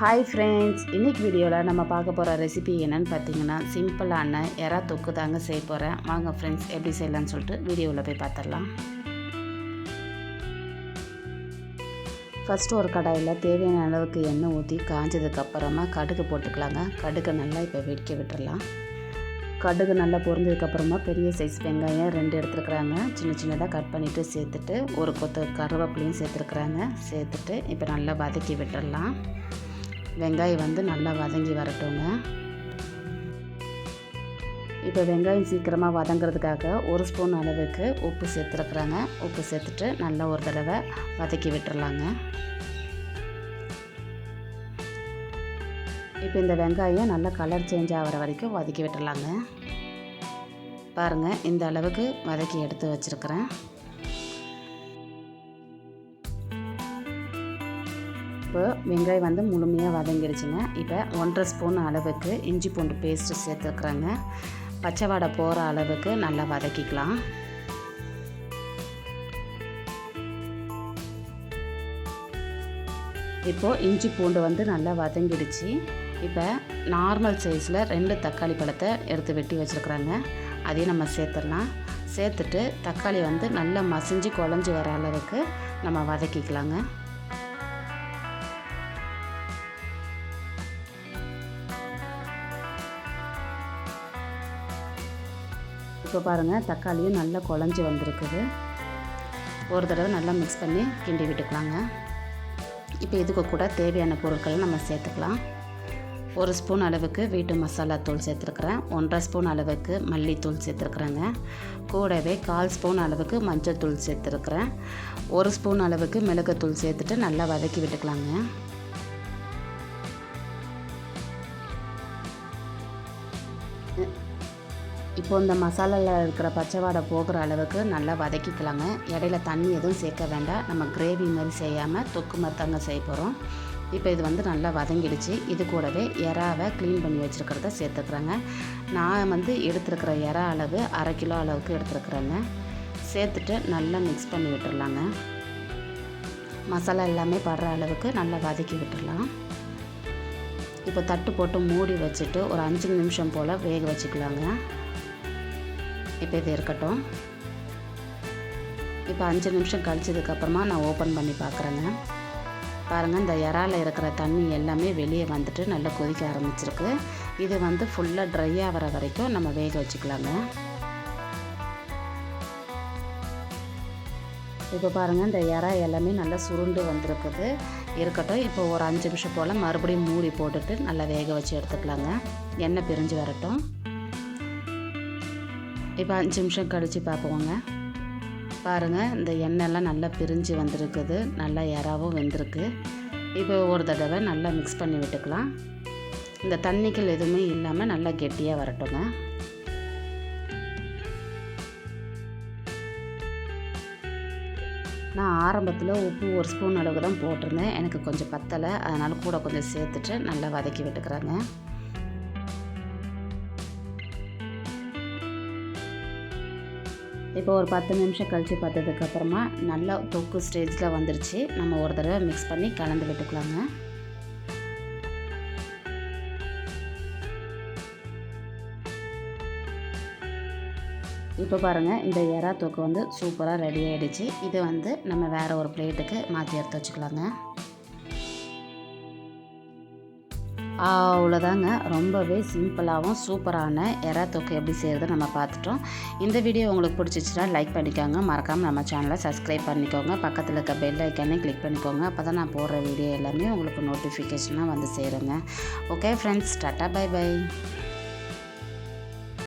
Hi friends இன்னைக்கு வீடியோவில் நம்ம பார்க்க போகிற ரெசிபி என்னென்னு பார்த்தீங்கன்னா சிம்பிளான எறா தொக்கு தாங்க செய்ய போகிறேன் வாங்க ஃப்ரெண்ட்ஸ் எப்படி செய்யலாம்னு சொல்லிட்டு வீடியோவில் போய் பார்த்துடலாம். ஃபஸ்ட்டு ஒரு கடாயில் தேவையான அளவுக்கு எண்ணெய் ஊற்றி காஞ்சதுக்கப்புறமா கடுகு போட்டுக்கலாங்க. கடுகு நல்லா இப்போ வெடிக்க விட்டுடலாம் கடுகு நல்லா பொரிஞ்சதுக்கப்புறமா பெரிய சைஸ் வெங்காயம் ரெண்டு எடுத்துருக்குறாங்க. சின்ன சின்னதாக கட் பண்ணிவிட்டு சேர்த்துட்டு ஒரு கொத்து கருவேப்பிலையும் சேர்த்துருக்குறாங்க. சேர்த்துட்டு இப்போ நல்லா வதக்கி விட்டுடலாம் வெங்காயம் வந்து நல்லா வதங்கி வரட்டுங்க. இப்போ வெங்காயம் சீக்கிரமாக வதங்கிறதுக்காக ஒரு ஸ்பூன் அளவுக்கு உப்பு சேர்த்துருக்குறாங்க. உப்பு சேர்த்துட்டு நல்லா ஒரு தடவை வதக்கி விட்டுறலாங்க. இப்போ இந்த வெங்காயம் நல்லா கலர் சேஞ்ச் ஆகிற வரைக்கும் வதக்கி விட்டுறலாங்க. பாருங்கள் இந்த அளவுக்கு வதக்கி எடுத்து வச்சுருக்கிறேன். இப்போ வெங்காயம் வந்து முழுமையாக வதங்கிடுச்சுங்க இப்போ ஒன்றரை ஸ்பூன் அளவுக்கு இஞ்சி பூண்டு பேஸ்ட்டு சேர்த்துக்கிறேங்க பச்சை வாடை போகிற அளவுக்கு நல்லா வதக்கிக்கலாம். இப்போது இஞ்சி பூண்டு வந்து நல்லா வதங்கிடுச்சு. இப்போ நார்மல் சைஸில் ரெண்டு தக்காளி பழத்தை எடுத்து வெட்டி வச்சுருக்குறாங்க. அதையும் நம்ம சேர்த்துடலாம். சேர்த்துட்டு தக்காளி வந்து நல்லா மசிஞ்சு குழஞ்சி வர அளவுக்கு நம்ம வதக்கிக்கலாங்க. இப்போ பாருங்கள் தக்காளியும் நல்லா குழஞ்சி வந்திருக்குது. ஒரு தடவை நல்லா மிக்ஸ் பண்ணி கிண்டி விட்டுக்கலாங்க. இப்போ இதுக்கு கூட தேவையான பொருட்களை நம்ம சேர்த்துக்கலாம். ஒரு ஸ்பூன் அளவுக்கு வீட்டு மசாலா தூள் சேர்த்துருக்குறேன். ஒன்றரை ஸ்பூன் அளவுக்கு மல்லித்தூள் சேர்த்துருக்குறேங்க. கூடவே கால் ஸ்பூன் அளவுக்கு மஞ்சள் தூள் சேர்த்துருக்குறேன். ஒரு ஸ்பூன் அளவுக்கு மிளகுத்தூள் சேர்த்துட்டு நல்லா வதக்கி விட்டுக்கலாங்க. இப்போ இந்த மசாலாவில் இருக்கிற பச்சை வாடை போகிற அளவுக்கு நல்லா வதக்கிக்கலாங்க. இடையில தண்ணி எதுவும் சேர்க்க வேண்டாம். நம்ம கிரேவி மாதிரி செய்யாமல் தொக்கு மாதிரி செய்ய போகிறோம் இப்போ இது வந்து நல்லா வதங்கிடுச்சு. இது கூடவே எறாவை க்ளீன் பண்ணி வச்சுருக்கிறத சேர்த்துக்கிறேங்க. நான் வந்து எடுத்துருக்கிற எறா அளவு அரை கிலோ அளவுக்கு எடுத்துருக்குறேங்க. சேர்த்துட்டு நல்லா மிக்ஸ் பண்ணி விட்டுடலாங்க மசாலா எல்லாமே படுற அளவுக்கு நல்லா வதக்கி விட்டுடலாம் இப்போ தட்டு போட்டு மூடி வச்சுட்டு ஒரு அஞ்சு நிமிஷம் போல் வேக வச்சுக்கலாங்க. இப்போ இது இருக்கட்டும். இப்போ அஞ்சு நிமிஷம் கழிச்சதுக்கப்புறமா நான் ஓப்பன் பண்ணி பார்க்குறேங்க. பாருங்கள் இந்த இறால இருக்கிற தண்ணி எல்லாமே வெளியே வந்துட்டு நல்லா கொதிக்க ஆரம்பிச்சிருக்கு. இது வந்து ஃபுல்லாக ட்ரை ஆகிற வரைக்கும் நம்ம வேக வச்சுக்கலாங்க. இப்போ பாருங்கள் இந்த இறா எல்லாமே நல்லா சுருண்டு வந்திருக்குது. இருக்கட்டும் இப்போ ஒரு அஞ்சு நிமிஷம் போல் மறுபடியும் மூடி போட்டுட்டு நல்லா வேக வச்சு எடுத்துக்கலாங்க. எண்ணெய் பிரிஞ்சு வரட்டும். இப்போ அஞ்சு நிமிஷம் கழித்து பார்ப்போங்க. பாருங்கள் இந்த எண்ணெய்லாம் நல்லா பிரிஞ்சு வந்திருக்குது. நல்லா இறாவும் வெந்திருக்கு. இப்போ ஒரு தடவை நல்லா மிக்ஸ் பண்ணி விட்டுக்கலாம். இந்த தண்ணிகள் எதுவுமே இல்லாமல் நல்லா கெட்டியாக வரட்டுங்க. நான் ஆரம்பத்தில் உப்பு ஒரு ஸ்பூன் அளவுக்கு தான் போட்டிருந்தேன். எனக்கு கொஞ்சம் பத்தலை. அதனால் கூட கொஞ்சம் சேர்த்துட்டு நல்லா வதக்கி விட்டுக்கிறேங்க. இப்போ ஒரு பத்து நிமிஷம் கழித்து பார்த்ததுக்கப்புறமா நல்லா தொக்கு ஸ்டேஜில் வந்துருச்சு. நம்ம ஒரு தடவை மிக்ஸ் பண்ணி கலந்து விட்டுக்கலாங்க. இப்போ பாருங்கள் இந்த எறா தொக்கு வந்து சூப்பராக ரெடி ஆகிடுச்சு இது வந்து நம்ம வேறு ஒரு பிளேட்டுக்கு மாற்றி எடுத்து வச்சுக்கலாங்க. அவ்வளோதாங்க. ரொம்பவே சிம்பிளாகவும் சூப்பரான எறா தொக்கு எப்படி செய்கிறது நம்ம பார்த்துட்டோம். இந்த வீடியோ உங்களுக்கு பிடிச்சிச்சுன்னா லைக் பண்ணிக்கோங்க. மறக்காமல் நம்ம சேனலை சப்ஸ்கிரைப் பண்ணிக்கோங்க. பக்கத்தில் இருக்க பெல் ஐக்கானே கிளிக் பண்ணிக்கோங்க. அப்போ தான் நான் போடுற வீடியோ எல்லாமே உங்களுக்கு நோட்டிஃபிகேஷனாக வந்து சேருங்க. Okay friends tata bye bye